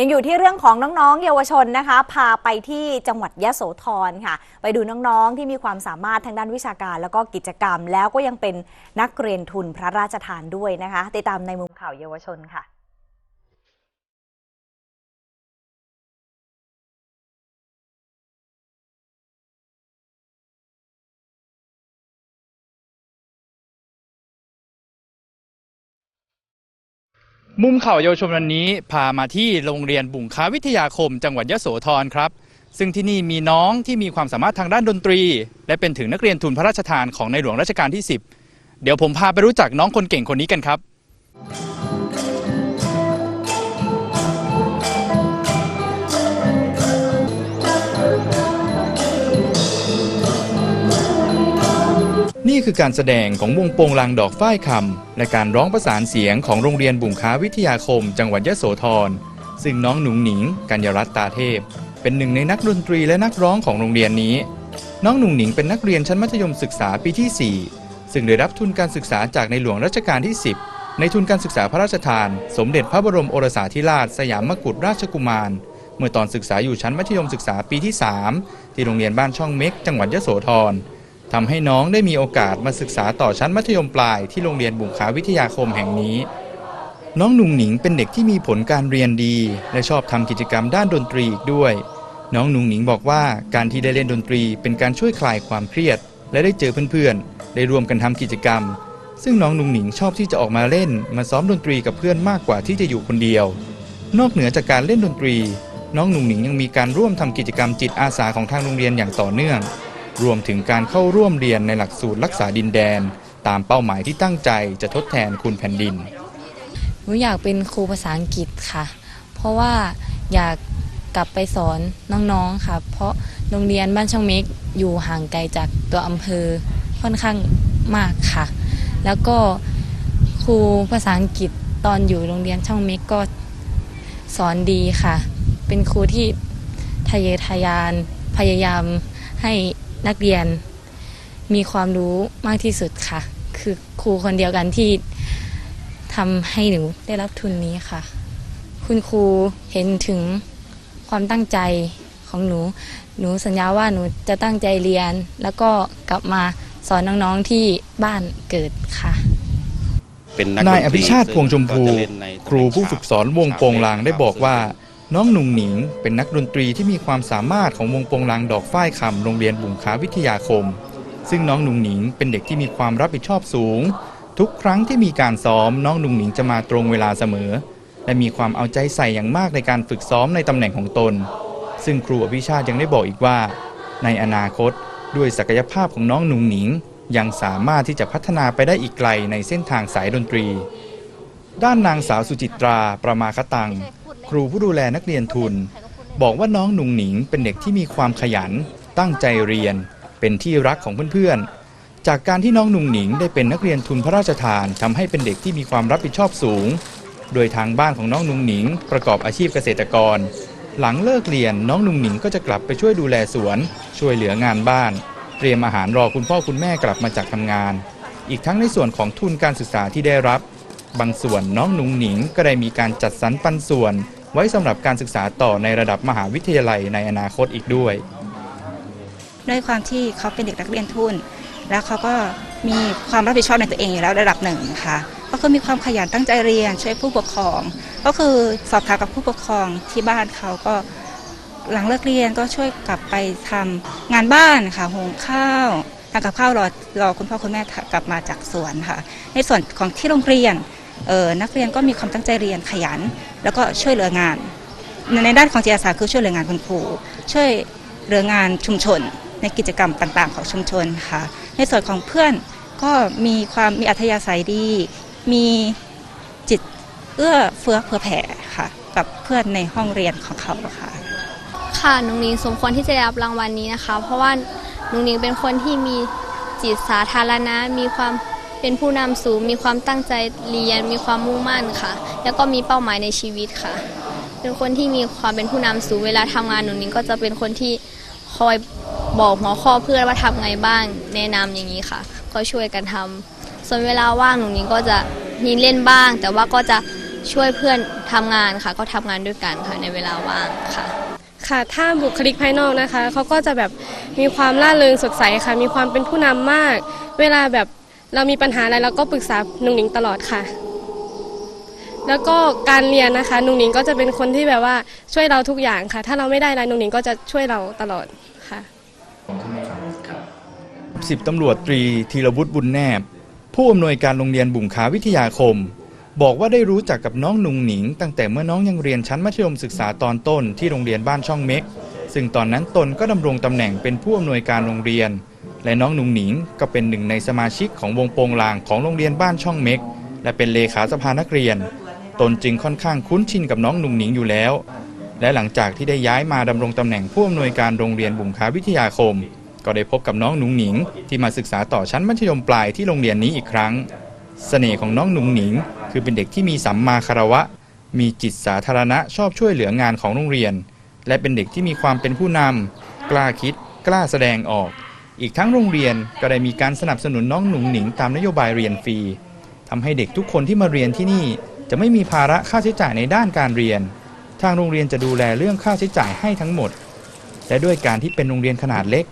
ยังอยู่ที่เรื่องของน้องๆ เยาวชนนะคะ พาไปที่จังหวัดยะโสธรค่ะ ไปดูน้องๆ ที่มีความสามารถทางด้านวิชาการ แล้วก็กิจกรรม แล้วก็ยังเป็นนักเรียนทุนพระราชทานด้วยนะคะ ติดตามในมุมข่าวเยาวชนค่ะ มุมข่าวเยาวชนวันนี้พามาที่โรงเรียนบุงค้าวิทยาคม จังหวัดยะโสธรครับ ซึ่งที่นี่มีน้องที่มีความสามารถทางด้านดนตรี และเป็นถึงนักเรียนทุนพระราชทานของในหลวงรัชกาลที่ 10 เดี๋ยวผมพาไปรู้จักน้องคนเก่งคนนี้กันครับ คือการแสดงของวงโปงลางดอกฝ้ายคำและการร้องประสานเสียงของโรงเรียนบุงค้าวิทยาคม จังหวัดยะโสธรซึ่งน้องหนุ่งหนิง กัญญรัตน์ตาเทพ เป็นหนึ่งในนักดนตรีและนักร้องของโรงเรียนนี้ น้องหนุ่งหนิงเป็นนักเรียนชั้นมัธยมศึกษาปีที่ 4 ซึ่งได้รับทุนการศึกษาจากในหลวงรัชกาลที่ 10 ในทุนการศึกษาพระราชทาน สมเด็จพระบรมโอรสาธิราชสยามมกุฎราชกุมาร เมื่อตอนศึกษาอยู่ชั้นมัธยมศึกษาปีที่ 3 ที่โรงเรียนบ้านช่องเม็ก จังหวัดยะโสธร ทำให้น้องได้มีโอกาสมาศึกษาต่อชั้นมัธยมปลายที่โรงเรียนบุงค้าวิทยาคมแห่งนี้ น้องหนุ่งหนิงเป็นเด็กที่มีผลการเรียนดี และชอบทำกิจกรรมด้านดนตรีอีกด้วย น้องหนุ่งหนิงบอกว่าการที่ได้เล่นดนตรีเป็นการช่วยคลายความเครียด และได้เจอเพื่อนๆ ได้ร่วมกันทำกิจกรรม ซึ่งน้องหนุ่งหนิงชอบที่จะออกมาเล่น มาซ้อมดนตรีกับเพื่อนมากกว่าที่จะอยู่คนเดียว นอกเหนือจากการเล่นดนตรี น้องหนุ่งหนิงยังมีการร่วมทำกิจกรรมจิตอาสาของทางโรงเรียนอย่างต่อเนื่อง รวมถึงการเข้าร่วมเรียนในหลักสูตรรักษาดินแดน ตามเป้าหมายที่ตั้งใจจะทดแทนคุณแผ่นดินหนูอยากเป็นครูภาษาอังกฤษค่ะ เพราะว่าอยากกลับไปสอนน้องๆค่ะ เพราะโรงเรียนบ้านช่องเมกอยู่ห่างไกลจากตัวอำเภอค่อนข้างมากค่ะ แล้วก็ครูภาษาอังกฤษตอนอยู่โรงเรียนช่องเมกก็สอนดีค่ะ เป็นครูที่ทะเยอทะยานพยายามให้ นักเรียนมีความรู้มากที่สุดค่ะ คือครูคนเดียวกันที่ทำให้หนูได้รับทุนนี้ค่ะ คุณครูเห็นถึงความตั้งใจของหนู หนูสัญญาว่าหนูจะตั้งใจเรียน แล้วก็กลับมาสอนน้องๆที่บ้านเกิดค่ะเป็นนักนายดอนตภิชาติพวงชมพูก็จะเล่นในครูผู้ฝึกสอนวงโปงลางได้บอกว่า น้องหนุ่งหนิง เป็นนักดนตรีที่มีความสามารถของวงโปงลางดอกฝ้ายคำโรงเรียนบุงคาวิทยาคม ซึ่งน้องหนุ่งหนิงเป็นเด็กที่มีความรับผิดชอบสูง ทุกครั้งที่มีการซ้อมน้องหนุ่งหนิงจะมาตรงเวลาเสมอ และมีความเอาใจใส่อย่างมากในการฝึกซ้อมในตำแหน่งของตน ซึ่งครูอภิชาติยังได้บอกอีกว่า ในอนาคตด้วยศักยภาพของน้องหนุ่งหนิง ยังสามารถที่จะพัฒนาไปได้อีกไกลในเส้นทางสายดนตรี ด้านนางสาวสุจิตราประมาคตัง ครูผู้ดูแลนักเรียนทุน บอกว่าน้องหนุ่งหนิงเป็นเด็กที่มีความขยัน ตั้งใจเรียน เป็นที่รักของเพื่อนๆ จากการที่น้องหนุ่งหนิงได้เป็นนักเรียนทุนพระราชทานทำให้เป็นเด็กที่มีความรับผิดชอบสูง โดยทางบ้านของน้องหนุ่งหนิง ประกอบอาชีพเกษตรกร หลังเลิกเรียนน้องหนุ่งหนิงก็จะกลับไปช่วยดูแลสวน ช่วยเหลืองานบ้าน เตรียมอาหารรอคุณพ่อคุณแม่กลับมาจากทำงาน อีกทั้งในส่วนของทุนการศึกษาที่ได้รับ บางส่วนน้องหนุ่งหนิงก็ได้มีการจัดสรรปันส่วน ไว้สำหรับการศึกษาต่อในระดับมหาวิทยาลัยในอนาคตอีกด้วย ด้วยความที่เขาเป็นเด็กนักเรียนทุน แล้วเขาก็มีความรับผิดชอบในตัวเองอยู่แล้วระดับหนึ่งค่ะก็คือมีความขยันตั้งใจเรียนช่วยผู้ปกครอง ก็คือสอบถามกับผู้ปกครองที่บ้านเขาก็หลังเลิกเรียนก็ช่วยกลับไปทำงานบ้านค่ะหุงข้าวทำกับข้าวรอรอคุณพ่อคุณแม่กลับมาจากสวนค่ะ ในส่วนของที่โรงเรียน นักเรียนก็มีความตั้งใจเรียนขยัน แล้วก็ช่วยเหลืองาน ในด้านของจิตอาสาคือช่วยเหลืองานคุณครูช่วยเหลืองานชุมชน ในกิจกรรมต่าง ๆ ของชุมชนค่ะ ในส่วนของเพื่อนก็มีความมีอัธยาศัยดี มีจิตเอื้อเฟื้อเผื่อแผ่ค่ะ กับเพื่อนในห้องเรียนของเขาค่ะ ค่ะนุงนิงสมควรที่จะได้รับรางวัลนี้นะคะ เพราะว่านุงนิงเป็นคนที่มีจิตสาธารณะมีความ เป็นผู้นำสูง มีความตั้งใจเรียน มีความมุ่งมั่นค่ะ แล้วก็มีเป้าหมายในชีวิตค่ะ เป็นคนที่มีความเป็นผู้นำสูง เวลาทำงานหนุงนิงก็จะเป็นคนที่คอยบอกหัวข้อเพื่อนว่าทำไงบ้าง แนะนำอย่างนี้ค่ะ ก็ช่วยกันทำส่วนเวลาว่างหนูนิงก็จะมีเล่นบ้าง แต่ว่าก็จะช่วยเพื่อนทำงานค่ะ ก็ทำงานด้วยกันค่ะในเวลาว่างค่ะค่ะถ้าบุคลิกภายนอกนะคะ เขาก็จะแบบมีความล่าเริงสดใสค่ะ มีความเป็นผู้นำมาก เวลาแบบ เรามีปัญหาอะไรเราก็ปรึกษานุงหนิงตลอดค่ะ แล้วก็การเรียนนะคะนุงหนิงก็จะเป็นคนที่แบบว่าช่วยเราทุกอย่างค่ะ ถ้าเราไม่ได้อะไรนุงหนิงก็จะช่วยเราตลอดค่ะสิบตำรวจตรีธีรวุฒิบุญแนบ ผู้อำนวยการโรงเรียนบุงขาวิทยาคม บอกว่าได้รู้จักกับน้องนุงหนิง ตั้งแต่เมื่อน้องยังเรียนชั้นมัธยมศึกษาตอนต้นที่โรงเรียนบ้านช่องเม็ก ซึ่งตอนนั้นตนก็ดำรงตำแหน่งเป็นผู้อำนวยการโรงเรียน และน้องหนุงหนิงก็เป็นหนึ่งในสมาชิกของวงโปงลางของโรงเรียนบ้านช่องเม็ก และเป็นเลขาสภานักเรียน ตนจึงค่อนข้างคุ้นชินกับน้องหนุงหนิงอยู่แล้ว และหลังจากที่ได้ย้ายมาดำรงตำแหน่งผู้อำนวยการโรงเรียนบุงคาวิทยาคม ก็ได้พบกับน้องหนุงหนิง ที่มาศึกษาต่อชั้นมัธยมปลายที่โรงเรียนนี้อีกครั้ง เสน่ห์ของน้องหนุงหนิง คือเป็นเด็กที่มีสัมมาคารวะ มีจิตสาธารณะชอบช่วยเหลืองานของโรงเรียน และเป็นเด็กที่มีความเป็นผู้นำกล้าคิด กล้าแสดงออก อีกทั้งโรงเรียนก็ได้มีการสนับสนุนน้องหนุงหนิงตามนโยบายเรียนฟรีทำให้เด็กทุกคนที่มาเรียนที่นี่ จะไม่มีภาระค่าใช้จ่ายในด้านการเรียน ทางโรงเรียนจะดูแลเรื่องค่าใช้จ่ายให้ทั้งหมด และด้วยการที่เป็นโรงเรียนขนาดเล็ก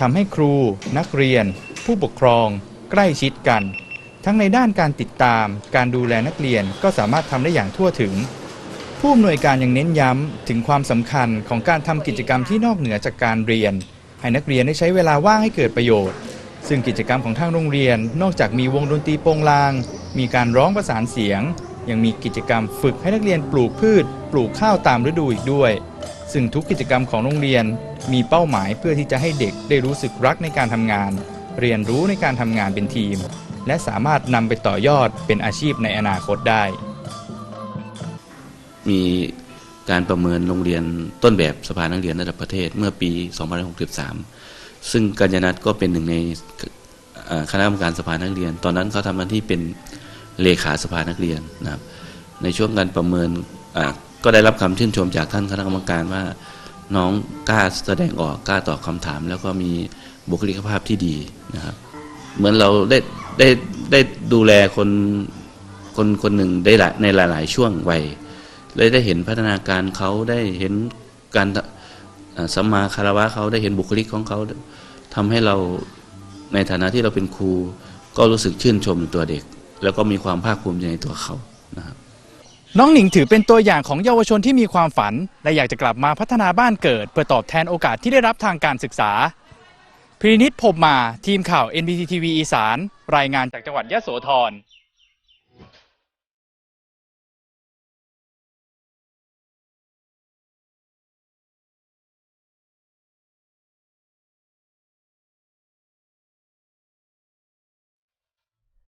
ทำให้ครู นักเรียน ผู้ปกครอง ใกล้ชิดกัน ทั้งในด้านการติดตาม การดูแลนักเรียนก็สามารถทำได้อย่างทั่วถึง ผู้อำนวยการยังเน้นย้ำถึงความสำคัญของการทำกิจกรรมที่นอกเหนือจากการเรียน ให้นักเรียนได้ใช้เวลาว่างให้เกิดประโยชน์ ซึ่งกิจกรรมของทางโรงเรียน นอกจากมีวงดนตรีโปงลาง มีการร้องประสานเสียง ยังมีกิจกรรมฝึกให้นักเรียนปลูกพืช ปลูกข้าวตามฤดูอีกด้วย ซึ่งทุกกิจกรรมของโรงเรียน มีเป้าหมายเพื่อที่จะให้เด็กได้รู้สึกรักในการทำงาน เรียนรู้ในการทำงานเป็นทีม และสามารถนำไปต่อยอดเป็นอาชีพในอนาคตได้ มี การประเมินโรงเรียนต้นแบบสภานักเรียนระดับประเทศเมื่อปี 2563 ซึ่งกัญญาณัทก็เป็นหนึ่งในคณะกรรมการสภานักเรียน ตอนนั้นเขาทำหน้าที่เป็นเลขาสภานักเรียนนะครับในช่วงการประเมินก็ได้รับคำชื่นชมจากท่านคณะกรรมการว่าน้องกล้าแสดงออกกล้าตอบคำถาม แล้วก็มีบุคลิกภาพที่ดีนะครับ เหมือนเราได้ได้ได้ดูแลคนคนคนหนึ่งได้ลายในหลาย ๆ ช่วงวัย เลยได้เห็นพัฒนาการเขาได้เห็นการสัมมาคารวะเขาได้เห็นบุคลิกของเขาทำให้เราในฐานะที่เราเป็นครู ก็รู้สึกชื่นชมในตัวเด็ก แล้วก็มีความภาคภูมิใจในตัวเขานะครับน้องหนิงถือเป็นตัวอย่างของเยาวชนที่มีความฝัน และอยากจะกลับมาพัฒนาบ้านเกิด เพื่อตอบแทนโอกาสที่ได้รับทางการศึกษาพินิษพบมาทีมข่าว NBTV อีสาน รายงานจากจังหวัดยะโสธร